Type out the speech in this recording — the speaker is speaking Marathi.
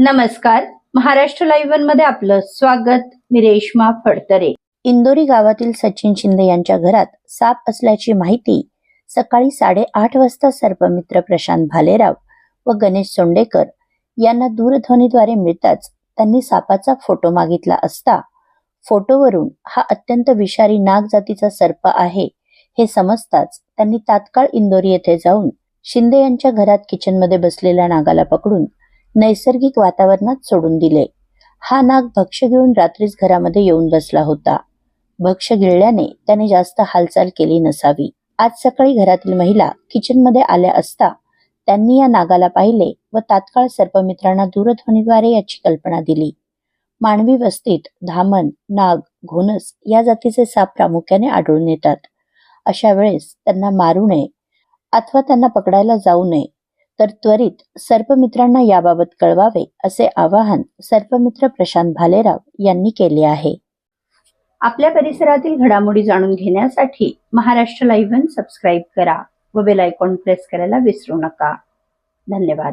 नमस्कार. महाराष्ट्र लाईव्ह वनमध्ये आपलं स्वागत. मी रेश्मा फडतरे. इंदोरी गावातील सचिन शिंदे यांच्या घरात साप असल्याची माहिती सकाळी साडेआठ वाजता सर्पमित्र प्रशांत भालेराव व गणेश सोंडेकर यांना दूरध्वनीद्वारे मिळताच त्यांनी सापाचा फोटो मागितला असता फोटोवरून हा अत्यंत विषारी नाग जातीचा सर्प आहे हे समजताच त्यांनी तात्काळ इंदोरी येथे जाऊन शिंदे यांच्या घरात किचनमध्ये बसलेल्या नागाला पकडून नैसर्गिक वातावरणात सोडून दिले. हा नाग भक्ष घेऊन रात्रीच घरामध्ये येऊन बसला होता. भक्ष गिळल्याने त्याने जास्त हालचाल केली नसावी. आज सकाळी घरातील महिला किचनमध्ये आल्या असता त्यांनी या नागाला पाहिले व तात्काळ सर्पमित्रांना दूरध्वनीद्वारे याची कल्पना दिली. मानवी वस्तीत धामण नाग घोनस या जातीचे साप प्रामुख्याने आढळून येतात. अशा वेळेस त्यांना मारू नये अथवा त्यांना पकडायला जाऊ नये तर त्वरित सर्पमित्रांना याबाबत कळवावे असे आवाहन सर्पमित्र प्रशांत भालेराव यांनी केले आहे. आपल्या परिसरातील घडामोडी जाणून घेण्यासाठी महाराष्ट्र लाईव्ह सबस्क्राईब करा व बेल आयकॉन प्रेस करायला विसरू नका. धन्यवाद.